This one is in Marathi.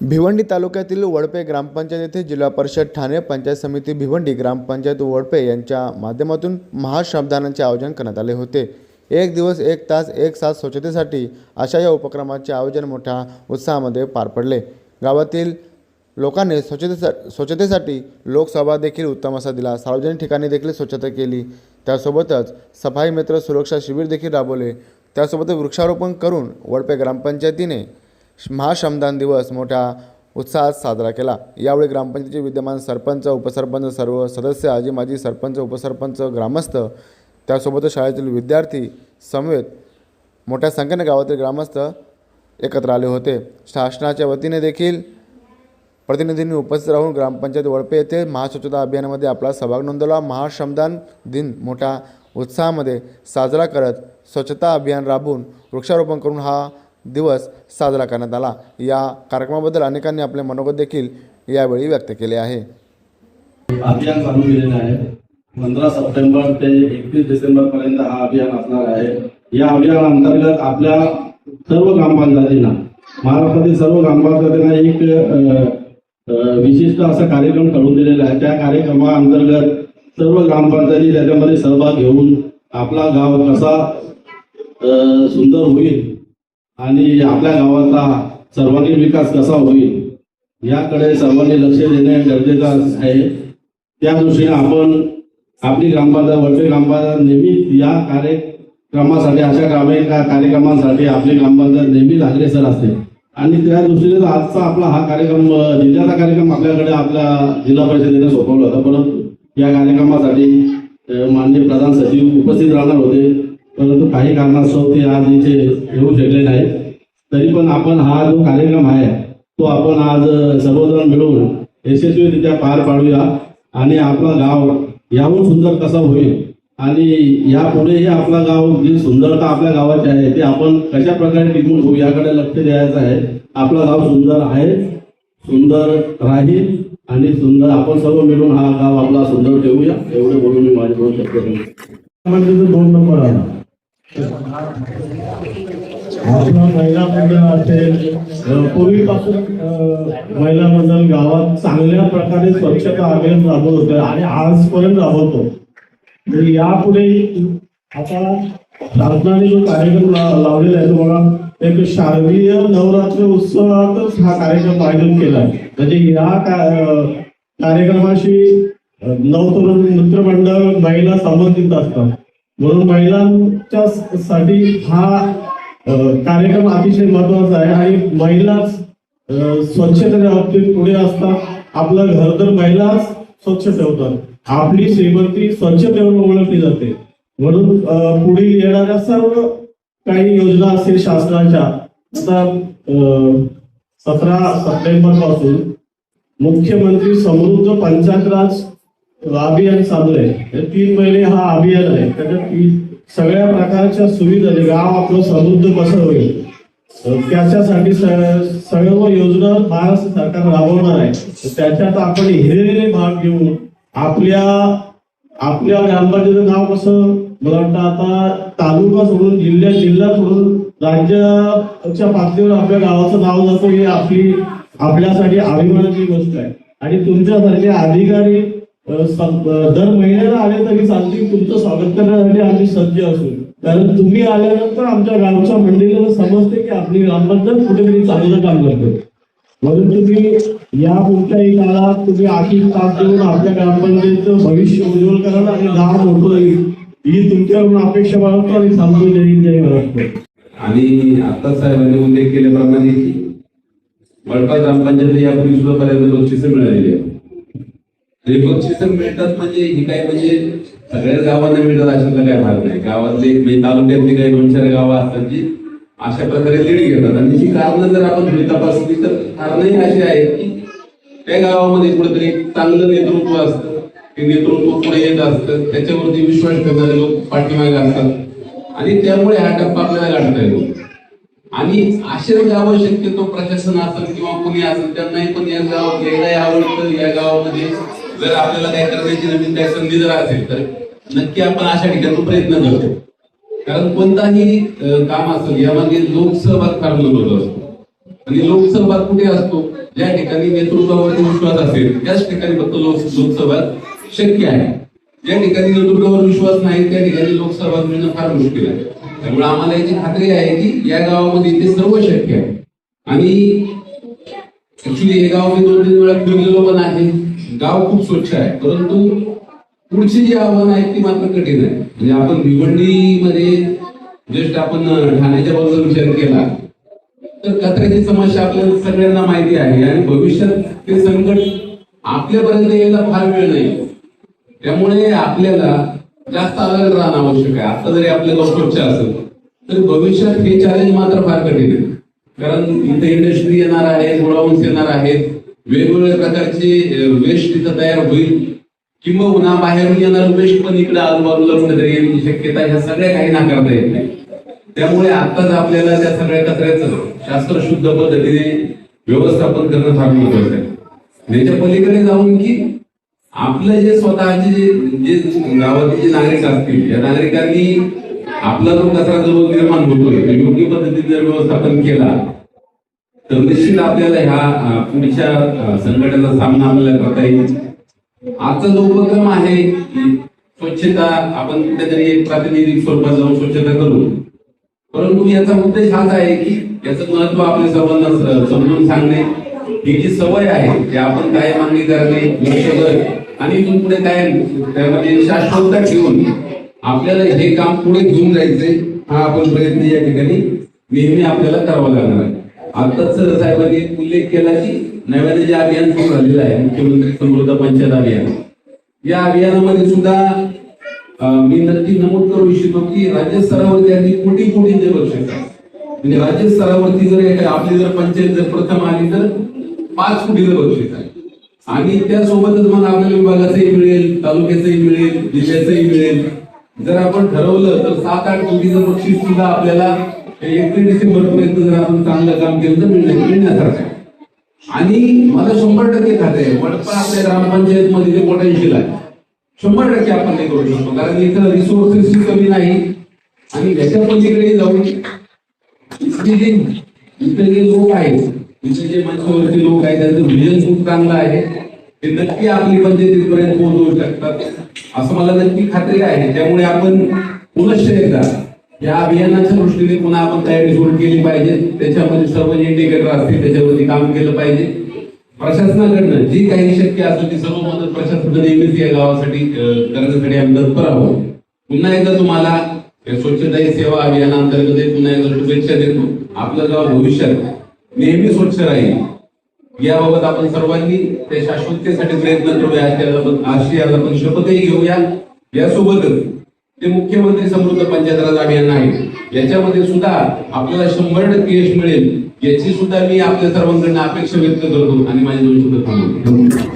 भिवंडी तालुक्यातील वडपे ग्रामपंचायत येथे जिल्हा परिषद ठाणे पंचायत समिती भिवंडी ग्रामपंचायत वडपे यांच्या माध्यमातून महाश्रमदानाचे आयोजन करण्यात आले होते. एक दिवस एक तास एक साथ स्वच्छतेसाठी अशा या उपक्रमाचे आयोजन मोठ्या उत्साहामध्ये पार पडले. गावातील लोकांनी स्वच्छतेसा स्वच्छतेसाठी लोकसभा देखील उत्तम असा दिला. सार्वजनिक ठिकाणी देखील स्वच्छता केली. त्यासोबतच सफाई मित्र सुरक्षा शिबिर देखील राबवले. त्यासोबत वृक्षारोपण करून वडपे ग्रामपंचायतीने महाश्रमदान दिवस मोठ्या उत्साहात साजरा केला. यावेळी ग्रामपंचायतीचे विद्यमान सरपंच उपसरपंच सर्व सदस्य आजी माजी सरपंच उपसरपंच ग्रामस्थ त्यासोबतच शाळेतील विद्यार्थी समवेत मोठ्या संख्येने गावातील ग्रामस्थ एकत्र आले होते. शासनाच्या वतीने देखील प्रतिनिधींनी उपस्थित राहून ग्रामपंचायत वळपे येथे महास्वच्छता अभियानामध्ये आपला सहभाग नोंदवला. महाश्रमदान दिन मोठ्या उत्साहामध्ये साजरा करत स्वच्छता अभियान राबवून वृक्षारोपण करून हा दिवस साजरा करण्यात आला. या कार्यक्रमाबद्दल अनेकांनी आपले मनोगत देखील यावेळी व्यक्त केले आहे. अभियान चालू केलेलं आहे. पंधरा सप्टेंबर ते एकतीस डिसेंबर पर्यंत हा अभियान असणार आहे. या अभियानाअंतर्गत आपल्या सर्व ग्रामपंचायतींना महाराष्ट्रातील सर्व ग्रामपंचायतींना एक विशिष्ट असा कार्यक्रम करून दिलेला आहे. त्या कार्यक्रमाअंतर्गत सर्व ग्रामपंचायती त्याच्यामध्ये सहभाग घेऊन आपला गाव कसा सुंदर होईल आणि आपल्या गावाचा सर्वांगीण विकास कसा होईल याकडे सर्वांनी लक्ष देणे गरजेचं आहे. त्या दृष्टीने आपण आपली ग्रामपंचायत वडपे ग्रामपंचायत नेहमीच या कार्यक्रमासाठी अशा ग्रामीण कार्यक्रमांसाठी आपली ग्रामपंचायत नेहमीच अग्रेसर असते. आणि त्या दृष्टीने आजचा आपला हा कार्यक्रम जिल्ह्याचा कार्यक्रम आपल्याकडे आपल्या जिल्हा परिषदेने सोपवला होता. परंतु या कार्यक्रमासाठी माननीय प्रधान सचिव उपस्थित राहणार होते. परंतु काही कारणास्तव ते आज इथे येऊ शकले नाही तरी पण आपण हा जो कार्यक्रम आहे तो आपण आज सर्वजण मिळून यशस्वीरित्या पार पाडूया आणि आपला गाव याहून सुंदर कसा होईल आणि यापुढेही आपला गाव जी सुंदरता आपल्या गावाची आहे ते आपण कशा प्रकारे टिकून होऊ याकडे लक्ष द्यायचं आहे. आपला गाव सुंदर आहे सुंदर राहील आणि सुंदर आपण सर्व मिळून हा गाव आपला सुंदर ठेवूया. एवढे बोलून मी माझे दोन दोन नंबर आला आपला महिला मंडळ असेल पूर्वीपासून महिला मंडळ गावात चांगल्या प्रकारे स्वच्छता अभियान राबवत होतं आणि आजपर्यंत राबवतो. यापुढे आता शासनाने जो कार्यक्रम लावलेला आहे तुम्हाला एक शारदीय नवरात्र उत्सवातच हा कार्यक्रम आयोजन केला आहे. म्हणजे या कार्यक्रमाशी नवतरुण मित्रमंडळ महिला संबंधित असतात. म्हणून महिलांच्या साठी हा कार्यक्रम अतिशय महत्त्वाचा आहे आणि महिलाच स्वच्छतेच्या बाबतीत पुढे असतात. आपलं घर तर महिलाच स्वच्छ ठेवतात. आपली श्रीमंती स्वच्छतेवर ओळखली जाते. म्हणून पुढील येणाऱ्या सर्व काही योजना असतील शासनाच्या आता सतरा सप्टेंबरपासून मुख्यमंत्री समृद्ध पंचायत राज अभियान चालू आहे तीन महिने हा अभियान आहे. त्याच्यात सगळ्या प्रकारच्या सुविधा गाव आपलं समृद्ध कसं होईल? त्याच्यासाठी सर्व योजना महाराष्ट्र सरकार राबवणार आहे. त्याच्यात आपण हिरेने भाग घेऊन आपल्या आपल्या ग्रामपंचायत नाव कसं? मला वाटतं आता तालुका सोडून जिल्ह्या जिल्हा सोडून राज्याच्या पातळीवर आपल्या गावाचं नाव जातं ही आपली आपल्यासाठी अभिमानाची गोष्ट आहे. आणि तुमच्यासारखे अधिकारी दर महिन्याला आले तरी चालतील तुमचं स्वागत करण्यासाठी आम्ही सज्ज असू कारण तुम्ही आल्यानंतर आमच्या गावच्या मंडळीला समजते की आपली ग्रामपंचायत कुठेतरी चांगलं काम करते. म्हणून तुम्ही या पुढच्याही काळात तुम्ही आर्थिक तास देऊन आपल्या ग्रामपंचायतीचं भविष्य उज्ज्वल कराल आणि गाव मोठं होईल ही तुमच्याकडून अपेक्षा बाळगतो आणि सांगतो जय जय महाराष्ट्र. आणि आता साहेबांनी उल्लेख केल्याप्रमाणे की वडपा ग्रामपंचायत यापूर्वी सुद्धा बऱ्याच बक्षिसं मिळालेली आहे आणि बक्षिसं मिळतात म्हणजे ही काय म्हणजे सगळ्याच गावांना मिळतात अशातला काय भाग नाही गावातले म्हणजे तालुक्यातली काही दोन चार गावं असतात जी अशा प्रकारे लीड घेतात. आणि ही कारणं जर आपण थोडी तपासली तर कारणही अशी आहेत की त्या गावामध्ये कुठेतरी चांगलं नेतृत्व असतं. ते नेतृत्व पुढे येत असतं. त्याच्यावरती विश्वास ठेवणारे लोक पाठीमागे असतात. आणि त्यामुळे हा टप्पा आपल्याला गाठता येतो. आणि असेच गावं शक्यतो प्रशासन असेल किंवा कुणी असेल त्यांनाही पण या गावात यायलाही आवडतं या गावामध्ये जर आपल्याला काय करण्याची नवीन काही संधी जर असेल तर नक्की आपण अशा ठिकाणी प्रयत्न करतो. कारण कोणताही काम असेल यामध्ये लोकसहभाग फार महत्त्वाचा असतो. आणि लोकसहभाग कुठे असतो? ज्या ठिकाणी नेतृत्वावरती विश्वास असेल त्याच ठिकाणी फक्त लोकसहभाग शक्य आहे. ज्या ठिकाणी नेतृत्वावर विश्वास नाही त्या ठिकाणी लोकसहभाग मिळणं फार मुश्किल आहे. त्यामुळे आम्हाला याची खात्री आहे की या गावामध्ये ते सर्व शक्य आहे. आणि ऍक्च्युली हे गाव मी दोन तीन वेळा फिरलेलो पण आहे. गाव खूप स्वच्छ आहे. परंतु पुढची जी आव्हानं आहेत ती मात्र कठीण आहे म्हणजे आपण भिवंडीमध्ये जस्ट आपण ठाण्याच्या बाजूला विचार केला तर कचऱ्याची समस्या आपल्याला सगळ्यांना माहिती आहे आणि भविष्यात ते संकट आपल्यापर्यंत यायला फार वेळ नाही. त्यामुळे आपल्याला जास्त अलर्ट राहणं आवश्यक आहे. आता जरी आपल्याला स्वच्छ असेल तर भविष्यात हे चॅलेंज मात्र फार कठीण आहे. कारण इथे इंडस्ट्री येणार आहे गोडाऊन्स येणार आहेत वेगवेगळ्या प्रकारचे वेस्ट तिथं तयार होईल. किंबहुना बाहेरून येणार वेस्ट पण इकडे आजूबाजूला कुठेतरी येण्याची शक्यता ह्या सगळ्या काही नाकारता येत नाही. त्यामुळे आताच आपल्याला त्या सगळ्या कचऱ्याचं शास्त्रशुद्ध पद्धतीने व्यवस्थापन करणं फार महत्वाचं आहे. त्याच्या पलीकडे जाऊन की आपलं जे स्वतःचे जे जे गावातील जे नागरिक असतील या नागरिकांनी आपला जो कचरा जो निर्माण होतोय योग्य पद्धतीने जर व्यवस्थापन केला तर निश्चित आपल्याला ह्या पुढच्या संकटाचा सामना आपल्याला करता येईल. आजचा जो उपक्रम आहे स्वच्छता आपण कुठेतरी एक प्रातिनिधिक स्वरूपात जाऊन स्वच्छता करू. परंतु याचा उद्देश हाच आहे की याचं महत्त्व आपल्या सर्वांना समजून सांगणे. ही जी सवय आहे ती आपण काय मागणी करणे आणि इथून पुढे काय त्यामध्ये शाश्वतता ठेवून आपल्याला हे काम पुढे घेऊन जायचे हा आपण प्रयत्न या ठिकाणी नेहमी आपल्याला करावा लागणार आहे. आताच साहेबांनी उल्लेख केला की नव्याने जे अभियान सुरू झालेलं आहे मुख्यमंत्री समृद्ध पंचायत अभियान. या अभियानामध्ये सुद्धा मी नक्की नमूद करू इच्छितो की राज्य स्तरावरती अगदी कोटी ते बघू शकतात. म्हणजे राज्य स्तरावरती जर आपली जर पंचायत जर प्रथम आली तर पाच कोटीचं बक्षीस आहे आणि त्यासोबतच मला आपल्या विभागाचंही मिळेल तालुक्याचंही मिळेल जिल्ह्याचंही मिळेल. जर आपण ठरवलं तर सात आठ कोटीचं बक्षीस सुद्धा आपल्याला एकतीस डिसेंबर पर्यंत जर आपण चांगलं काम केलं तर मिळण्यासारखं आहे. आणि मला शंभर टक्के खाते वडपा आपल्या ग्रामपंचायत मध्ये जे पोटेन्शियल आहे शंभर टक्के आपण ते करू शकतो. कारण इथं रिसोर्सेसची कमी नाही आणि त्याच्या पलीकडे जाऊन इथले जे इथले जे लोक आहेत इथले जे मंचावरचे लोक आहेत त्यांचं व्हिजन खूप चांगलं आहे. ते नक्की आपली पंचायतीपर्यंत पोहोचवू शकतात. असं मला नक्की खात्री आहे. त्यामुळे आपण पुनश्च एकदा या अभियानाच्या दृष्टीने पुन्हा आपण तयारी सुरू केली पाहिजे. त्याच्यामध्ये सर्व इंडिकेटर असतील त्याच्यावरती काम केलं पाहिजे. प्रशासनाकडनं जी काही शक्य असेल ती सर्व मदत प्रशासन नेहमीच या गावासाठी करण्यासाठी आम्ही तत्पर आहोत. पुन्हा एकदा तुम्हाला या स्वच्छता ही सेवा अभियानांतर्गत पुन्हा एकदा शुभेच्छा देतो. आपलं गाव भविष्यात नेहमी स्वच्छ राहील. याबाबत आपण सर्वांनी त्या शाश्वततेसाठी प्रयत्न करूया आशियाला आज आपण शपथही घेऊया. यासोबतच ते मुख्यमंत्री समृद्ध पंचायत राज अभियान आहे. याच्यामध्ये सुद्धा आपल्याला शंभर टक्के यश मिळेल याची सुद्धा मी आपल्या सर्वांकडनं अपेक्षा व्यक्त करतो आणि माझे दोन शब्द थांबवतो